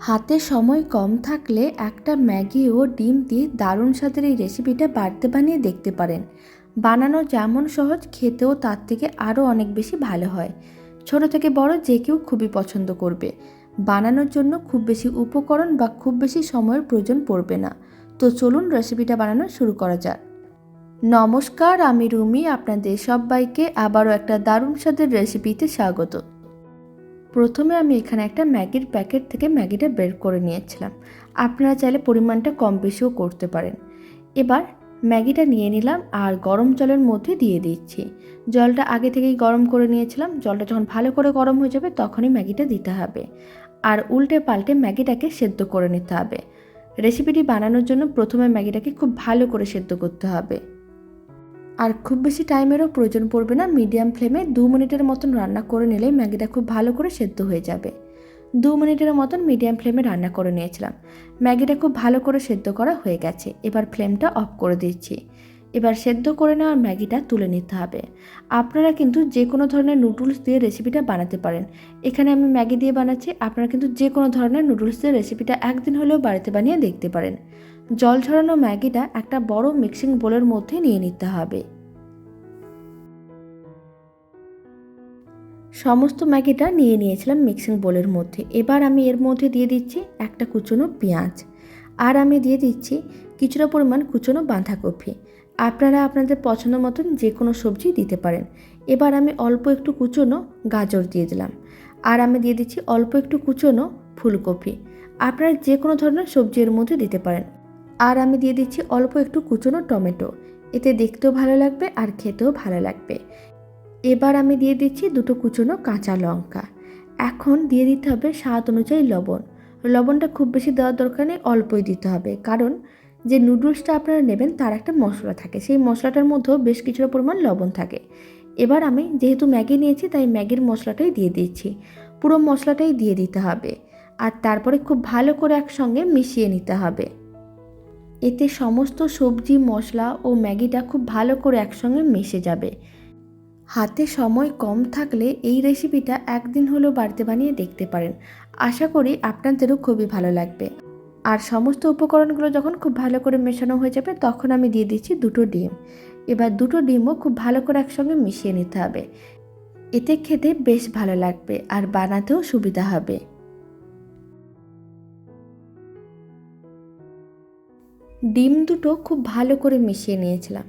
হাতে সময় কম থাকলে একটা ম্যাগি ও ডিম দিয়ে দারুণ স্বাদের এই রেসিপিটা বাড়িতে বানিয়ে দেখতে পারেন। বানানো যেমন সহজ, খেতেও তার থেকে আরও অনেক বেশি ভালো হয়। ছোট থেকে বড় যে কেউ খুবই পছন্দ করবে। বানানোর জন্য খুব বেশি উপকরণ বা খুব বেশি সময়ের প্রয়োজন পড়বে না। তো চলুন রেসিপিটা বানানো শুরু করা যাক। নমস্কার, আমি রুমি, আপনাদের সবাইকে আবারও একটা দারুণ স্বাদের রেসিপিতে স্বাগত। প্রথমে আমি এখানে একটা ম্যাগির প্যাকেট থেকে ম্যাগিটা বের করে নিয়েছিলাম। আপনারা চাইলে পরিমাণটা কম বেশিও করতে পারেন। এবার ম্যাগিটা নিয়ে নিলাম আর গরম জলের মধ্যে দিয়ে দিচ্ছি। জলটা আগে থেকেই গরম করে নিয়েছিলাম। জলটা যখন ভালো করে গরম হয়ে যাবে তখনই ম্যাগিটা দিতে হবে। আর উল্টে পাল্টে ম্যাগিটাকে সেদ্ধ করে নিতে হবে। রেসিপিটি বানানোর জন্য প্রথমে ম্যাগিটাকে খুব ভালো করে সেদ্ধ করতে হবে। আর খুব বেশি টাইমেরও প্রয়োজন পড়বে না, মিডিয়াম ফ্লেমে দু মিনিটের মতন রান্না করে নিলেই ম্যাগিটা খুব ভালো করে সেদ্ধ হয়ে যাবে। দু মিনিটের মতন মিডিয়াম ফ্লেমে রান্না করে নিয়েছিলাম। ম্যাগিটা খুব ভালো করে সেদ্ধ করা হয়ে গেছে, এবার ফ্লেমটা অফ করে দিচ্ছি। এবার সেদ্ধ করে নেওয়া ম্যাগিটা তুলে নিতে হবে। আপনারা কিন্তু যে কোনো ধরনের নুডলস দিয়ে রেসিপিটা বানাতে পারেন। এখানে আমি ম্যাগি দিয়ে বানাচ্ছি, আপনারা কিন্তু যে কোনো ধরনের নুডলস দিয়ে রেসিপিটা একদিন হলেও বাড়িতে বানিয়ে দেখতে পারেন। জল ঝরানো ম্যাগিটা একটা বড় মিক্সিং বোলের মধ্যে নিয়ে নিতে হবে। সমস্ত ম্যাগিটা নিয়ে নিয়েছিলাম মিক্সিং বোলের মধ্যে। এবার আমি এর মধ্যে দিয়ে দিচ্ছি একটা কুচনো পেঁয়াজ। আর আমি দিয়ে দিচ্ছি কিছুটা পরিমাণ কুচনো বাঁধাকপি। আপনারা আপনাদের পছন্দ মতন যে কোনো সবজি দিতে পারেন। এবার আমি অল্প একটু কুচনো গাজর দিয়ে দিলাম। আর আমি দিয়ে দিচ্ছি অল্প একটু কুচনো ফুলকপি। আপনারা যে কোনো ধরনের সবজি এর মধ্যে দিতে পারেন। আর আমি দিয়ে দিচ্ছি অল্প একটু কুচনো টমেটো। এতে দেখতেও ভালো লাগবে আর খেতেও ভালো লাগবে। এবার আমি দিয়ে দিচ্ছি দুটো কুচনো কাঁচা লঙ্কা। এখন দিয়ে দিতে হবে স্বাদ অনুযায়ী লবণ। লবণটা খুব বেশি দেওয়ার দরকার নেই, অল্পই দিতে হবে। কারণ যে নুডলসটা আপনারা নেবেন তার একটা মশলা থাকে। সেই মশলাটার মধ্যেও বেশ কিছুটা পরিমাণ লবণ থাকে। এবার আমি যেহেতু ম্যাগি নিয়েছি, তাই ম্যাগির মশলাটাই দিয়ে দিচ্ছি। পুরো মশলাটাই দিয়ে দিতে হবে। আর তারপরে খুব ভালো করে একসঙ্গে মিশিয়ে নিতে হবে। এতে সমস্ত সবজি, মশলা ও ম্যাগিটা খুব ভালো করে একসঙ্গে মিশে যাবে। হাতে সময় কম থাকলে এই রেসিপিটা একদিন হলেও বাড়িতে বানিয়ে দেখতে পারেন। আশা করি আপনাদেরও খুবই ভালো লাগবে। আর সমস্ত উপকরণগুলো যখন খুব ভালো করে মেশানো হয়ে যাবে, তখন আমি দিয়ে দিচ্ছি দুটো ডিম। এবার দুটো ডিমও খুব ভালো করে একসঙ্গে মিশিয়ে নিতে হবে। এতে খেতে বেশ ভালো লাগবে আর বানাতেও সুবিধা হবে। ডিম দুটো খুব ভালো করে মিশিয়ে নিয়েছিলাম।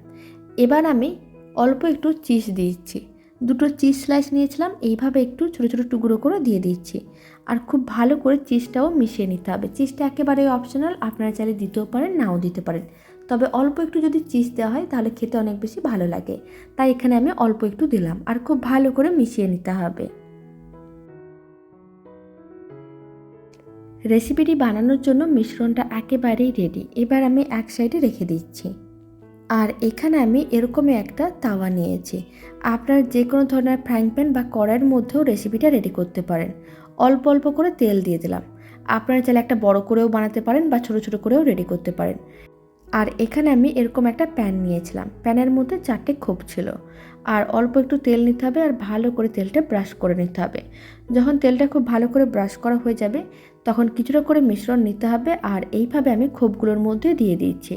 এবার আমি অল্প একটু চিজ দিচ্ছি। দুটো চিজ স্লাইস নিয়েছিলাম, এইভাবে একটু ছোটো ছোটো টুকরো করে দিয়ে দিচ্ছি। আর খুব ভালো করে চিজটাও মিশিয়ে নিতে হবে। চিজটা একেবারে অপশনাল আপনারা চাইলে দিতেও পারেন, নাও দিতে পারেন। তবে অল্প একটু যদি চিজ দেওয়া হয়, তাহলে খেতে অনেক বেশি ভালো লাগে। তাই এখানে আমি অল্প একটু দিলাম। আর খুব ভালো করে মিশিয়ে নিতে হবে। রেসিপিটি বানানোর জন্য মিশ্রণটা একেবারেই রেডি এবার আমি এক সাইডে রেখে দিচ্ছি। আর এখানে আমি এরকমই একটা তাওয়া নিয়েছি। আপনার যে কোনো ধরনের ফ্রাইং প্যান বা কড়াইয়ের মধ্যেও রেসিপিটা রেডি করতে পারেন। অল্প অল্প করে তেল দিয়ে দিলাম। আপনারা চাইলে একটা বড় করেও বানাতে পারেন বা ছোটো ছোটো করেও রেডি করতে পারেন। আর এখানে আমি এরকম একটা প্যান নিয়েছিলাম। প্যানের মধ্যে চারটে খোপ ছিল। আর অল্প একটু তেল নিতে হবে আর ভালো করে তেলটা ব্রাশ করে নিতে হবে। যখন তেলটা খুব ভালো করে ব্রাশ করা হয়ে যাবে, তখন কিছুটা করে মিশ্রণ নিতে হবে আর এইভাবে আমি খোপগুলোর মধ্যে দিয়ে দিচ্ছি।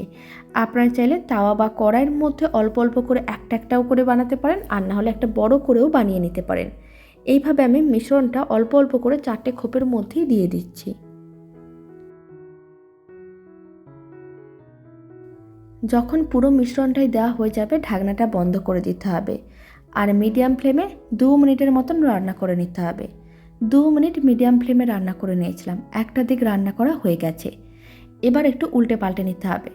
আপনারা চাইলে তাওয়া বা কড়াইয়ের মধ্যে অল্প অল্প করে একটা একটাও করে বানাতে পারেন আর না হলে একটা বড় করেও বানিয়ে নিতে পারেন। এইভাবে আমি মিশ্রণটা অল্প অল্প করে চারটে খোপের মধ্যেই দিয়ে দিচ্ছি। যখন পুরো মিশ্রণটাই দেওয়া হয়ে যাবে, ঢাকনাটা বন্ধ করে দিতে হবে। আর মিডিয়াম ফ্লেমে দু মিনিটের মতন রান্না করে নিতে হবে। দু মিনিট মিডিয়াম ফ্লেমে রান্না করে নিয়েছিলাম। একটা দিক রান্না করা হয়ে গেছে। এবার একটু উল্টে পাল্টে নিতে হবে।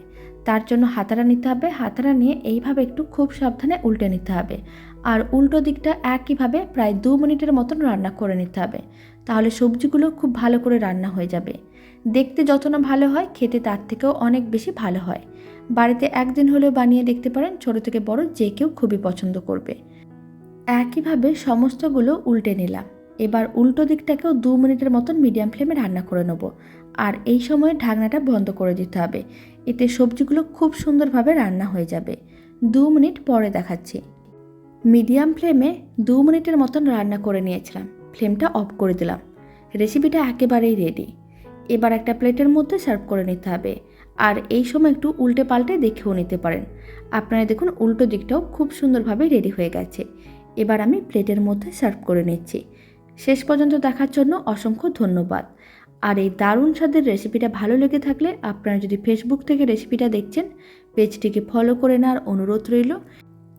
তার জন্য হাতারা নিতে হবে। হাতারা নিয়ে এইভাবে একটু খুব সাবধানে উল্টে নিতে হবে। আর উল্টো দিকটা একইভাবে প্রায় দু মিনিটের মতন রান্না করে নিতে হবে। তাহলে সবজিগুলো খুব ভালো করে রান্না হয়ে যাবে। দেখতে যত না ভালো হয়, খেতে তার থেকেও অনেক বেশি ভালো হয়। বাড়িতে একদিন হলেও বানিয়ে দেখতে পারেন ছোটো থেকে বড় যে কেউ খুবই পছন্দ করবে। একইভাবে সমস্তগুলো উল্টে নিলাম। এবার উল্টো দিকটাকেও দু মিনিটের মতন মিডিয়াম ফ্লেমে রান্না করে নেব। আর এই সময় ঢাকনাটা বন্ধ করে দিতে হবে। এতে সবজিগুলো খুব সুন্দরভাবে রান্না হয়ে যাবে। দু মিনিট পরে দেখাচ্ছি। মিডিয়াম ফ্লেমে দু মিনিটের মতন রান্না করে নিয়েছিলাম। ফ্লেমটা অফ করে দিলাম। রেসিপিটা একেবারেই রেডি এবার একটা প্লেটের মধ্যে সার্ভ করে নিতে হবে। আর এই সময় একটু উল্টে পাল্টে দেখেও নিতে পারেন। আপনারা দেখুন, উল্টো দিকটাও খুব সুন্দরভাবে রেডি হয়ে গেছে। এবার আমি প্লেটের মধ্যে সার্ভ করে নিচ্ছি। শেষ পর্যন্ত দেখার জন্য অসংখ্য ধন্যবাদ। আর এই দারুণ স্বাদের রেসিপিটা ভালো লেগে থাকলে আপনারা যদি ফেসবুক থেকে রেসিপিটা দেখছেন, পেজটিকে ফলো করে নেওয়ার অনুরোধ রইল।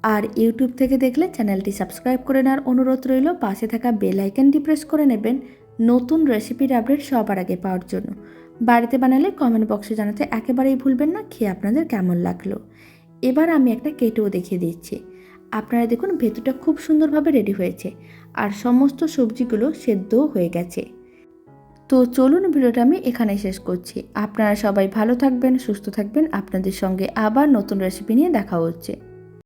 আর ইউটিউব থেকে দেখলে চ্যানেলটি সাবস্ক্রাইব করে নেওয়ার অনুরোধ রইল। পাশে থাকা বেল আইকনটি প্রেস করে নেবেন। নতুন রেসিপির আপডেট সবার আগে পাওয়ার জন্য। বাড়িতে বানালে কমেন্ট বক্সে জানাতে একেবারেই ভুলবেন না, খেয়ে আপনাদের কেমন লাগল। এবার আমি একটা কেটেও দেখিয়ে দিচ্ছি। আপনারা দেখুন ভেতরটা খুব সুন্দরভাবে রেডি হয়েছে আর সমস্ত সবজিগুলো সেদ্ধও হয়ে গেছে। তো চলুন ভিডিওটা আমি এখানে শেষ করছি। আপনারা সবাই ভালো থাকবেন, সুস্থ থাকবেন। আপনাদের সঙ্গে আবার নতুন রেসিপি নিয়ে দেখা হচ্ছে।